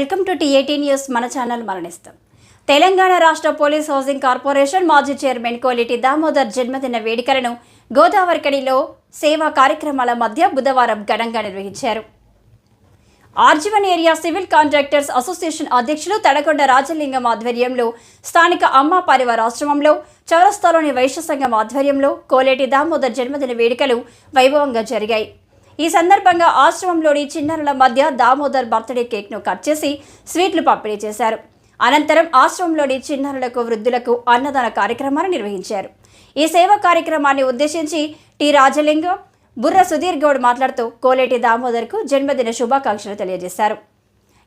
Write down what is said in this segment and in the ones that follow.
Welcome to T A T news. మన channel మరణిస్తాం. తెలంగాణ రాష్ట్ర పోలీస్ హౌసింగ్ కార్పొరేషన్ మాజీ చైర్మన్ కోలిటి దామోదర్ జన్మదిన వేడుకలను గోదావరికడిలో సేవా కార్యక్రమాల మధ్య బుధవారం ఘనంగా నిర్వహించారు. R G one area civil contractors association అధ్యక్షులు తడకొండ రాజలింగం ఆధ్వర్యంలో స్థానిక అమ్మ పరివార ఆశ్రమంలో చౌరస్తాలోని వైశ్య సంఘం ఆధ్వర్యంలో కోలేటి దామోదర్ జన్మదిన వేడుకలు వైభవంగా జరిగాయి. ఈ సందర్భంగా ఆశ్రమంలోని చిన్నారుల మధ్య దామోదర్ బర్త్డే కేక్ను కట్ చేసి స్వీట్లు పంపిణీ చేశారు. అనంతరం ఆశ్రమంలోని చిన్నారులకు వృద్ధులకు అన్నదాన కార్యక్రమాలు నిర్వహించారు. ఈ సేవా కార్యక్రమాన్ని ఉద్దేశించి టి రాజలింగం బుర్ర సుధీర్ గౌడ్ మాట్లాడుతూ కోలేటి దామోదర్కు జన్మదిన శుభాకాంక్షలు తెలియజేశారు.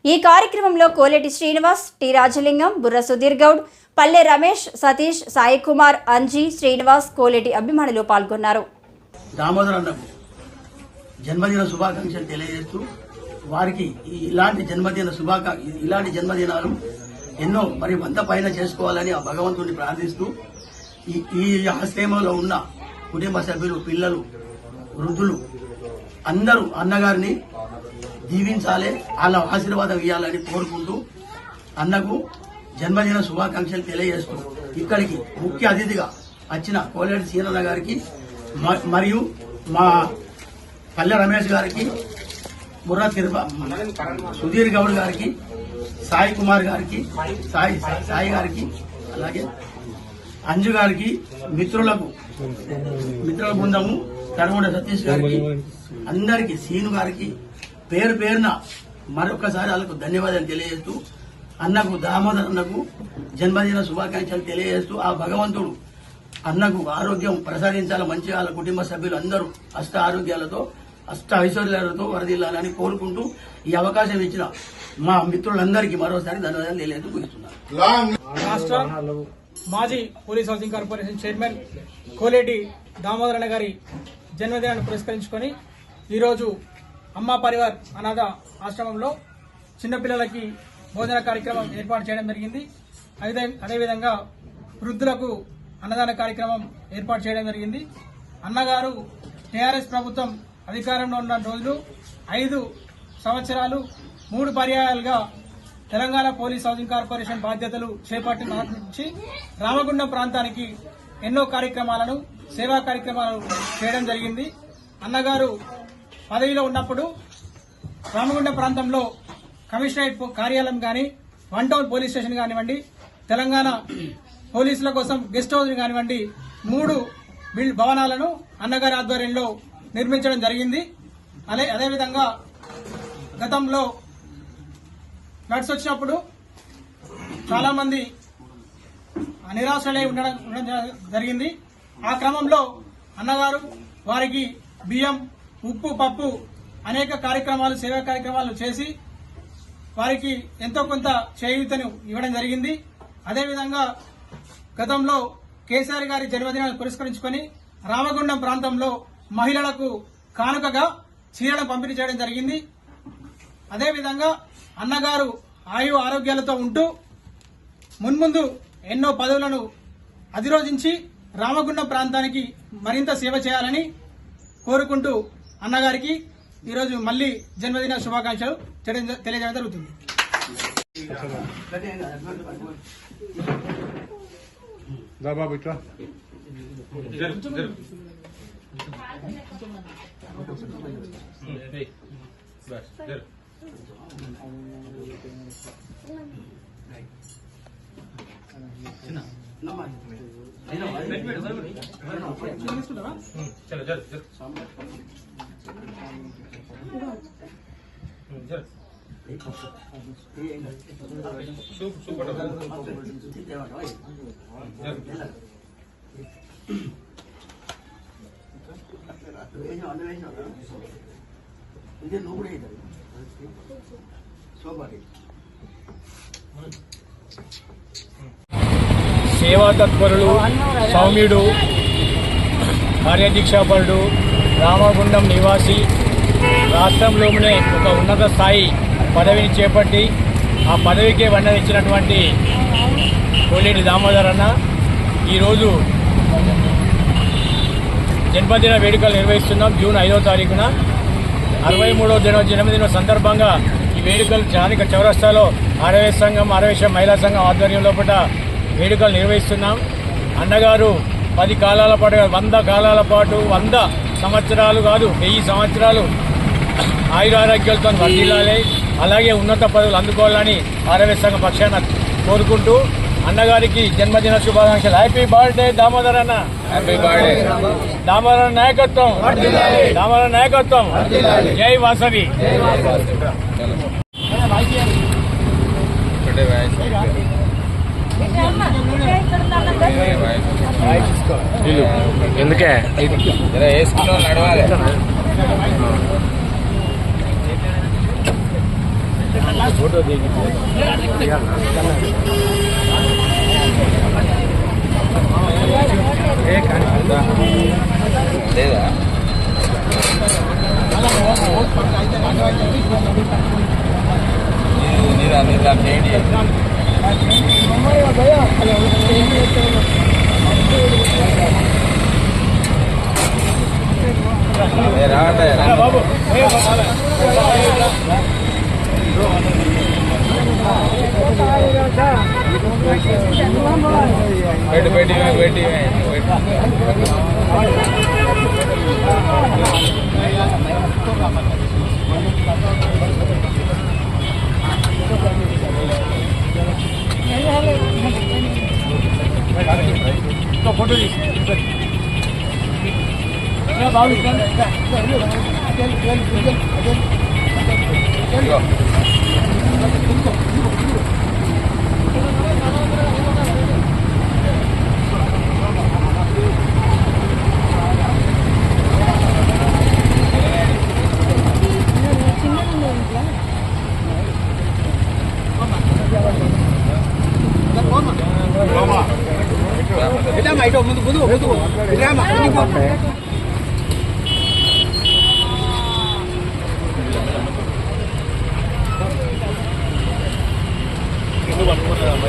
ఈ కార్యక్రమంలో కోలేటి శ్రీనివాస్ టి రాజలింగం బుర్ర సుధీర్ గౌడ్ పల్లె రమేష్ సతీష్ సాయి కుమార్ అంజీ శ్రీనివాస్ కోలేటి అభిమానులు పాల్గొన్నారు. దామోదర్ అన్నకు జన్మదిన శుభాకాంక్షలు తెలియజేస్తూ వారికి ఈ ఇలాంటి జన్మదిన శుభాకా ఇలాంటి జన్మదినాలు ఎన్నో మరి వంత పైన చేసుకోవాలని ఆ భగవంతుడిని ప్రార్థిస్తూ ఈ ఈ ఆశ్రమంలో ఉన్న కుటుంబ సభ్యులు పిల్లలు వృద్ధులు అందరూ అన్నగారిని దీవించాలి వాళ్ళ ఆశీర్వాదం ఇవ్వాలని కోరుకుంటూ అన్నకు జన్మదిన శుభాకాంక్షలు తెలియజేస్తూ ఇక్కడికి ముఖ్య అతిథిగా వచ్చిన కోలేటి సీనన్న గారికి మరియు మా పల్లె రమేష్ గారికి బుర్రా తిరుప సుధీర్ గౌడ్ గారికి సాయి కుమార్ గారికి సాయి సాయి గారికి అలాగే అంజు గారికి మిత్రులకు మిత్రుల బృందము తడగొండ సతీష్ గారికి అందరికి సీను గారికి పేరు పేరున మరొకసారి వాళ్ళకు ధన్యవాదాలు తెలియజేస్తూ అన్నకు దామోదర్ అన్నకు జన్మదిన శుభాకాంక్షలు తెలియజేస్తూ ఆ భగవంతుడు అన్నకు ఆరోగ్యం ప్రసాదించాలి మంచిగా వాళ్ళ కుటుంబ సభ్యులు అందరూ అష్ట ఆరోగ్యాలతో అష్ట ఐశ్వర్యాలతో వరదిల్లాలని కోరుకుంటూ ఈ అవకాశం ఇచ్చిన మా మిత్రులందరికీ మరోసారి ధన్యవాదాలు తెలియదు ముగిస్తున్నాను రాష్ట్ర మాజీ police housing corporation chairman Koleti దామోదరణ గారి జన్మదినాన్ని పురస్కరించుకొని ఈరోజు అమ్మ పరివార్ అనాథ ఆశ్రమంలో చిన్నపిల్లలకి భోజన కార్యక్రమం ఏర్పాటు చేయడం జరిగింది. అదేవిధంగా వృద్ధులకు అన్నదాన కార్యక్రమం ఏర్పాటు చేయడం జరిగింది. అన్నగారు టీఆర్ఎస్ ప్రభుత్వం అధికారంలో ఉన్న రోజులు ఐదు సంవత్సరాలు మూడు పర్యాయాలుగా తెలంగాణ పోలీస్ హౌసింగ్ కార్పొరేషన్ బాధ్యతలు చేపట్టిన నుంచి రామగుండం ప్రాంతానికి ఎన్నో కార్యక్రమాలను సేవా కార్యక్రమాలు చేయడం జరిగింది. అన్నగారు పదవిలో ఉన్నప్పుడు రామగుండం ప్రాంతంలో కమిషనరేట్ కార్యాలయం కానీ వన్ టౌన్ పోలీస్ స్టేషన్ కానివ్వండి తెలంగాణ పోలీసుల కోసం గెస్ట్ హౌస్ కానివ్వండి మూడు బిల్డ్ భవనాలను అన్నగారి ఆధ్వర్యంలో నిర్మించడం జరిగింది. అదే అదేవిధంగా గతంలో ఫ్లడ్స్ వచ్చినప్పుడు చాలామంది నిరాశలై ఉండడం ఉండడం జ- జరిగింది. ఆ క్రమంలో అన్నగారు వారికి బియ్యం ఉప్పు పప్పు అనేక కార్యక్రమాలు సేవా కార్యక్రమాలు చేసి వారికి ఎంతో కొంత చేయూతను ఇవ్వడం జరిగింది. అదేవిధంగా గతంలో కేసీఆర్ గారి జన్మదినాన్ని పురస్కరించుకొని రామగుండం ప్రాంతంలో మహిళలకు కానుకగా చీరలను పంపిణీ చేయడం జరిగింది. అదేవిధంగా అన్నగారు ఆయు ఆరోగ్యాలతో ఉంటూ మున్ముందు ఎన్నో పదవులను అధిరోజించి రామగుండం ప్రాంతానికి మరింత సేవ చేయాలని కోరుకుంటూ అన్నగారికి ఈరోజు మళ్ళీ జన్మదిన శుభాకాంక్షలు తెలియజే- తెలియజేయడం జరుగుతుంది. దా బాబు ఇట్లా. चलो जर जर जर शुभ शुभ जर ఇదే నువ్వు కూడా అవుతుంది సేవా తత్పరులు సౌమ్యుడు కార్యదీక్షాపరుడు రామగుండం నివాసి రాష్ట్రంలోనే ఒక ఉన్నత స్థాయి పదవిని చేపట్టి ఆ పదవికే వండనిచ్చినటువంటి కోలేటి దామోదర్ అన్న ఈరోజు జన్మదిన వేడుకలు నిర్వహిస్తున్నాం. జూన్ ఐదో తారీఖున అరవై మూడవ దిన జన్మదిన సందర్భంగా ఈ వేడుకలు స్థానిక చౌరస్తాలో అరవై సంఘం ఆరవేశ మహిళా సంఘం ఆధ్వర్యంలో పూట వేడుకలు నిర్వహిస్తున్నాం. అన్నగారు పది కాలాల పాటు వంద కాలాల పాటు వంద సంవత్సరాలు కాదు వెయ్యి సంవత్సరాలు ఆయురారోగ్యాలతో వర్ధిల్లాలి. అలాగే ఉన్నత పదవులు అందుకోవాలని ఆరవేశ సంఘ పక్షాన కోరుకుంటూ అన్నగారికి జన్మదిన శుభాకాంక్షలు. హ్యాపీ బర్త్డే దామోదర్ అన్న. హ్యాపీ బర్త్డే దామోదర్ నాయకత్వం. దామోదర్ నాయకత్వం. జై వాసవి. ఎందుకే? ಫೋಟೋ లేదా నీరా నీరా నేడి రావట్లేదు బాబు बैठ बैठी हुई बैठी तो फोटो बाबू